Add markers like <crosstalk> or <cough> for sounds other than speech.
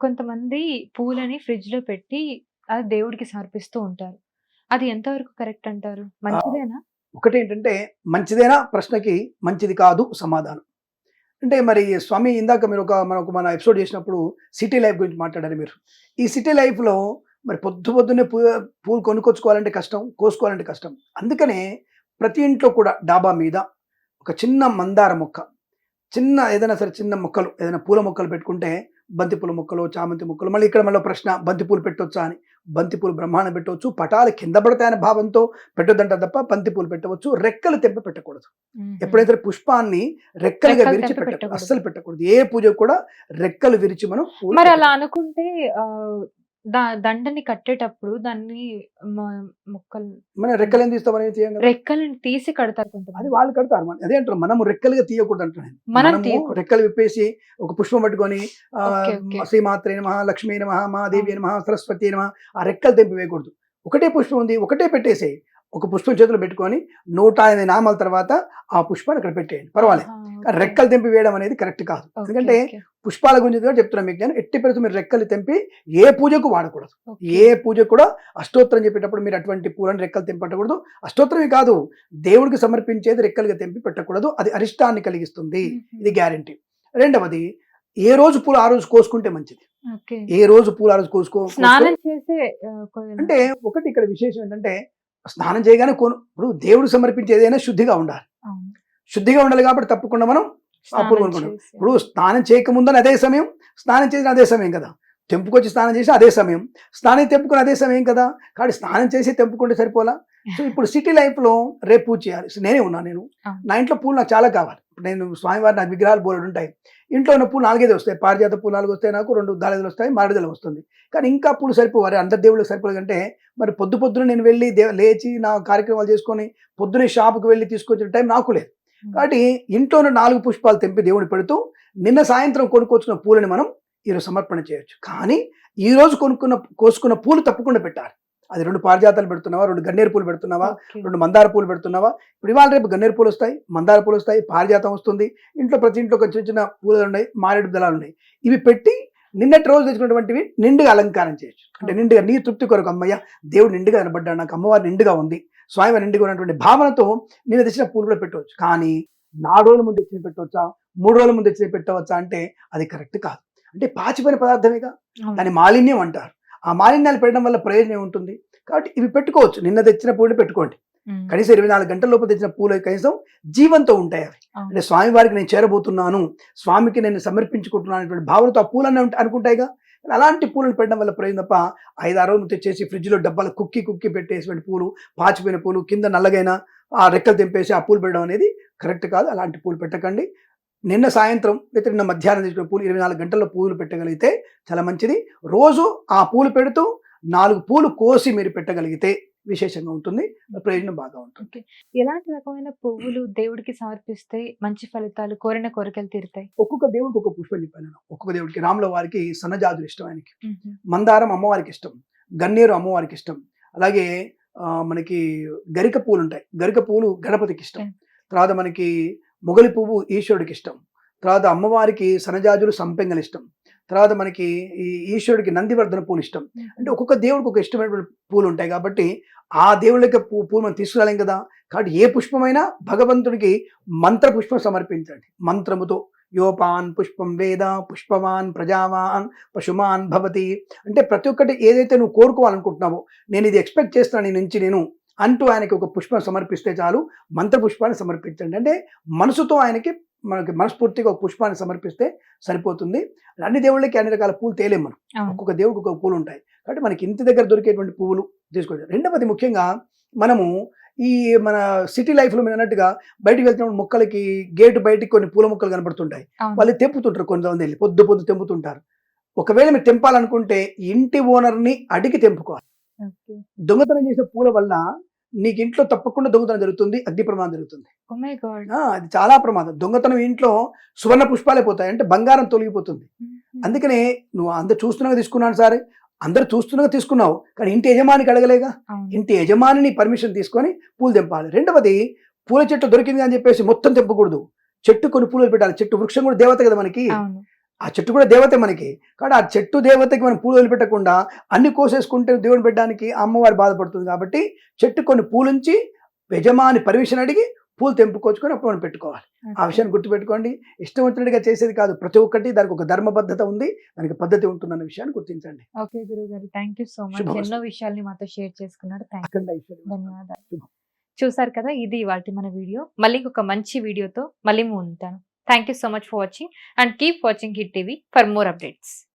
కొంతమంది పూలని ఫ్రిడ్జ్లో పెట్టి అది దేవుడికి సమర్పిస్తూ ఉంటారు. అది ఎంతవరకు కరెక్ట్ అంటారు? మంచిదేనా? ఒకటి ఏంటంటే మంచిదేనా ప్రశ్నకి మంచిది కాదు సమాధానం. అంటే మరి స్వామి ఇందాక మీరు ఒక మనకు మన ఎపిసోడ్ చేసినప్పుడు సిటీ లైఫ్ గురించి మాట్లాడారు మీరు. ఈ సిటీ లైఫ్లో మరి పొద్దు పొద్దున్నే పూ పూలు కొనుక్కొచ్చుకోవాలంటే కష్టం కోసుకోవాలంటే కష్టం. అందుకనే ప్రతి ఇంట్లో కూడా డాబా మీద ఒక చిన్న మందార మొక్క చిన్న ఏదైనా సరే చిన్న మొక్కలు ఏదైనా పూల మొక్కలు పెట్టుకుంటే బంతి పూల మొక్కలు చామంతి మొక్కలు మళ్ళీ ఇక్కడ మళ్ళీ ప్రశ్న బంతి పూలు పెట్టొచ్చా అని బంతి పూలు బ్రహ్మాండం పెట్టవచ్చు పటాలు కింద పడతాయనే భావంతో పెట్టొద్దంట తప్ప బంతి పూలు పెట్టవచ్చు రెక్కలు తెంపి పెట్టకూడదు. ఎప్పుడైతే పుష్పాన్ని రెక్కలుగా రెక్కలు విరిచి పెట్టకూడదు పెట్టకూడదు. అస్సలు పెట్టకూడదు ఏ పూజ కూడా రెక్కలు విరిచి మనం మరి అలా. అనుకుంటే దా- దండని కట్టేటప్పుడు దాన్ని మ- మొక్కలు మనం రెక్కలు ఏం తీస్తాం అనేది తీయం కదా. రెక్కలను తీసి కడతారు అది కొంతమంది వాళ్ళు కడతారు మన- అదే అంటారు మనము రెక్కలుగా తీయకూడదు అంటున్నాను మనం తీయకూడదు. రెక్కలు విప్పేసి ఒక పుష్పం పట్టుకొని ఆ. శ్రీమాత్రే నమ లక్ష్మీ నమ మహాదేవి నమ సరస్వతి నమ ఆ రెక్కలు తెంపి వేయకూడదు ఒకటే పుష్పం ఉంది ఒకటే పెట్టేసేయి ఒక పుష్పం చేతిలో పెట్టుకొని నూట ఎనిమిది నామాల తర్వాత ఆ పుష్పాన్ని అక్కడ పెట్టేయండి. పర్వాలేదు. రెక్కలు తెంపి వేయడం అనేది కరెక్ట్ కాదు. ఎందుకంటే పుష్పాల గురించి కూడా చెప్తున్నాను మీకు నేను. ఎట్టి పరిస్థితి మీరు రెక్కలు తెంపి ఏ పూజకు వాడకూడదు. ఏ పూజకు కూడా అష్టోత్తరం చెప్పేటప్పుడు మీరు అటువంటి పూలను రెక్కలు తెంపి పెట్టకూడదు అష్టోత్తరమే కాదు దేవుడికి సమర్పించేది రెక్కలుగా తెంపి పెట్టకూడదు. అది అరిష్టాన్ని కలిగిస్తుంది. ఇది గ్యారంటీ. రెండవది ఏ రోజు పూలు ఆ రోజు కోసుకుంటే మంచిది. ఏ రోజు పూలు ఆ రోజు కోసుకో అంటే ఒకటి ఇక్కడ విశేషం ఏంటంటే స్నానం చేయగానే కొను ఇప్పుడు దేవుడు సమర్పించే ఏదైనా శుద్ధిగా ఉండాలి. శుద్ధిగా ఉండాలి కాబట్టి తప్పకుండా మనం స్నానం పూలు కొనుక్కుంటాం. చేసి. ఇప్పుడు స్నానం చేయకముందని అదే సమయం స్నానం చేసిన అదే సమయం కదా తెంపుకొచ్చి స్నానం చేసి అదే సమయం స్నానం తెంపుకుని అదే సమయం కదా కాబట్టి స్నానం చేసి తెంపుకుంటే సరిపోలా సో <laughs> ఇప్పుడు సిటీ లైఫ్లో రేపు పూజ చేయాలి నేనే ఉన్నాను నేను. నా ఇంట్లో పూలు నాకు చాలా కావాలి నేను స్వామివారి నాకు విగ్రహాలు బోర్డు ఉంటాయి. ఇంట్లో ఉన్న పూలు నాలుగైదు వస్తాయి. పారిజాత పూలు నాలుగు వస్తాయి నాకు రెండు దాళిదలు వస్తాయి మామిడిదలు వస్తుంది. కానీ ఇంకా పూలు సరిపోవాలి అందరి దేవుళ్ళకి సరిపోదు అంటే మరి పొద్దు పొద్దున నేను వెళ్ళి దేవ లేచి నా కార్యక్రమాలు చేసుకొని పొద్దునే షాపుకి వెళ్ళి తీసుకొచ్చిన టైం నాకు లేదు. కాబట్టి ఇంట్లో ఉన్న నాలుగు పుష్పాలు తెంపి దేవుడు పెడుతూ నిన్న సాయంత్రం కొనుక్కొచ్చిన పూలని మనం ఈరోజు సమర్పణ చేయొచ్చు. కానీ ఈ రోజు కొనుక్కున్న కోసుకున్న పూలు తప్పకుండా పెట్టాలి. అది రెండు పారిజాతాలు పెడుతున్నావా? రెండు గన్నేరు పూలు పెడుతున్నావా. రెండు మందార పూలు పెడుతున్నావా? ఇప్పుడు ఇవాళ రేపు గన్నేరు పూలు వస్తాయి మందార పూలు వస్తాయి పారిజాతం వస్తుంది. ఇంట్లో ప్రతి ఇంట్లో కొంచెం చిన్న చిన్న పూలు ఉన్నాయి మారేడు దళాలు ఉన్నాయి. ఇవి పెట్టి నిన్నటి రోజు తెచ్చుకున్నటువంటివి నిండుగా అలంకారం చేయొచ్చు. అంటే నిండుగా నీ తృప్తి కొరకు అమ్మయ్య దేవుడు నిండుగా కనబడ్డాడు నాకు అమ్మవారు నిండుగా ఉంది. స్వామివారి నిండుగా ఉన్నటువంటి భావనతో నేను తెచ్చిన పూలు కూడా పెట్టవచ్చు. కానీ నాలుగు రోజుల ముందు తెచ్చిన పెట్టవచ్చా? మూడు రోజుల ముందు తెచ్చిన పెట్టవచ్చా? అంటే అది కరెక్ట్ కాదు. అంటే పాచిపోయిన పదార్థమేగా. దాన్ని మాలిన్యం అంటారు. ఆ మాలిన్యాలు పెట్టడం వల్ల ప్రయోజనం ఏముంటుంది? కాబట్టి ఇవి పెట్టుకోవచ్చు. నిన్న తెచ్చిన పూలు పెట్టుకోండి. కనీసం ఇరవై నాలుగు గంటల లోపు తెచ్చిన పూలు కనీసం జీవంతో ఉంటాయి అవి. అంటే స్వామివారికి నేను చేరబోతున్నాను స్వామికి నేను సమర్పించుకుంటున్నాను అనేటువంటి భావనతో ఆ పూలన్నీ ఉంట- అనుకుంటాయిగా? అలాంటి పూలను పెట్టడం వల్ల ప్రయోజనం తప్ప ఐదు ఆరు రోజులు తెచ్చేసి ఫ్రిడ్జ్లో డబ్బాలు కుక్కి కుక్కి పెట్టేటువంటి పూలు పాచిపోయిన పూలు కింద నల్లగైన ఆ రెక్కలు తెంపేసి ఆ పూలు పెట్టడం అనేది కరెక్ట్ కాదు. అలాంటి పూలు పెట్టకండి. నిన్న సాయంత్రం లేదా నిన్న మధ్యాహ్నం తెచ్చిన పూలు ఇరవై నాలుగు గంటల్లో పూలు పెట్టగలిగితే చాలా మంచిది. రోజు ఆ పూలు పెడుతూ నాలుగు పూలు కోసి మీరు పెట్టగలిగితే విశేషంగా ఉంటుంది. ప్రయోజనం బాగా ఉంటుంది. ఎలాంటి రకమైన పువ్వులు దేవుడికి సమర్పిస్తే మంచి ఫలితాలు కోరిన కోరికలు తీరుతాయి? ఒక్కొక్క దేవుడికి ఒక్కొక్క పుష్పం చెప్పాను. ఒక్కొక్క దేవుడికి రాముల వారికి సన్నజాజులు ఇష్టం ఆయనకి. మందారం అమ్మవారికి ఇష్టం. గన్నేరు అమ్మవారికి ఇష్టం. అలాగే మనకి గరిక పూలు ఉంటాయి. గరిక పూలు గణపతికి ఇష్టం. తర్వాత మనకి మొగలి పువ్వు ఈశ్వరుడికి ఇష్టం. తర్వాత అమ్మవారికి సనజాజులు సంపెంగలు ఇష్టం. తర్వాత మనకి ఈ ఈశ్వరుడికి నందివర్ధన పూలు ఇష్టం. అంటే ఒక్కొక్క దేవుడికి ఒక ఇష్టమైనటువంటి పూలు ఉంటాయి కాబట్టి ఆ దేవుళ్ళకి పూ పూలు మనం తీసుకురాలేం కదా. కాబట్టి ఏ పుష్పమైనా భగవంతుడికి మంత్ర పుష్పం సమర్పించండి. మంత్రముతో యోపాన్ పుష్పం వేద పుష్పవాన్ ప్రజావాన్ పశుమాన్ భవతి. అంటే ప్రతి ఒక్కటి ఏదైతే నువ్వు కోరుకోవాలనుకుంటున్నావో నేను ఇది ఎక్స్పెక్ట్ చేస్తున్నాను నీ నుంచి నేను అంటూ ఆయనకి ఒక పుష్పం సమర్పిస్తే చాలు మంత్ర పుష్పాన్ని సమర్పించండి. అంటే మనసుతో ఆయనకి మనకి మనస్ఫూర్తిగా ఒక పుష్పాన్ని సమర్పిస్తే సరిపోతుంది. అన్ని దేవుళ్ళకి అన్ని రకాల పూలు తేలేం మనం. ఒక్కొక్క దేవుడికి ఒక్కొక్క పూలు ఉంటాయి. కాబట్టి మనకి ఇంటి దగ్గర దొరికేటువంటి పువ్వులు తీసుకోవచ్చు రెండవది ముఖ్యంగా మనము ఈ మన సిటీ లైఫ్లో మీరు అన్నట్టుగా బయటికి వెళ్తున్నప్పుడు మొక్కలకి గేటు బయటికి కొన్ని పూల మొక్కలు కనబడుతుంటాయి. వాళ్ళు తెంపుతుంటారు కొంతమంది వెళ్ళి పొద్దు పొద్దు తెంపుతుంటారు. ఒకవేళ మీరు తెంపాలనుకుంటే ఇంటి ఓనర్ని అడిగి తెంపుకోవాలి. దొంగతనం చేసే పూల వల్ల నీకు ఇంట్లో తప్పకుండా దొంగతనం జరుగుతుంది అగ్ని ప్రమాదం జరుగుతుంది. Oh అది చాలా ప్రమాదం. దొంగతనం ఇంట్లో సువర్ణ పుష్పాలే పోతాయి అంటే బంగారం తొలగిపోతుంది. మ్మ్. అందుకనే నువ్వు అందరు చూస్తున్నాగా తీసుకున్నాను సార్ అందరు చూస్తున్నాగా తీసుకున్నావు కానీ ఇంటి యజమానికి అడగలేగా. ఇంటి యజమానిని పర్మిషన్ తీసుకొని పూలు తెంపాలి. రెండవది పూల చెట్టు దొరికింది అని చెప్పేసి మొత్తం తెంపకూడదు. చెట్టు కొన్ని పూలు పెట్టాలి. చెట్టు వృక్షం కూడా దేవత కదా మనకి. ఆ చెట్టు కూడా దేవతే మనకి. కాబట్టి ఆ చెట్టు దేవతకి మనం పూలు వదిలిపెట్టకుండా అన్ని కోసేసుకుంటే దేవుని పెట్టడానికి అమ్మవారు బాధపడుతుంది కాబట్టి చెట్టు కొన్ని పూలుంచి యజమాని పర్మిషన్ అడిగి పూలు తెంపుకొచ్చుకొని అప్పుడు మనం పెట్టుకోవాలి. ఆ విషయాన్ని గుర్తుపెట్టుకోండి. ఇష్టం వచ్చినట్టుగా చేసేది కాదు. ప్రతి ఒక్కటి దానికి ఒక ధర్మబద్ధత ఉంది. దానికి పద్ధతి ఉంటుందన్న విషయాన్ని గుర్తించండి. ఓకే గురువు గారు థ్యాంక్ యూ సో మచ్. ఎన్నో విషయాల్ని మాతో షేర్ చేసుకున్నారు. ధన్యవాదాలు. చూసారు కదా ఇది వాటి మన వీడియో. మళ్ళీ ఒక మంచి వీడియోతో మళ్ళీ ఉంటాను. Thank you so much for watching and keep watching Hit TV for more updates.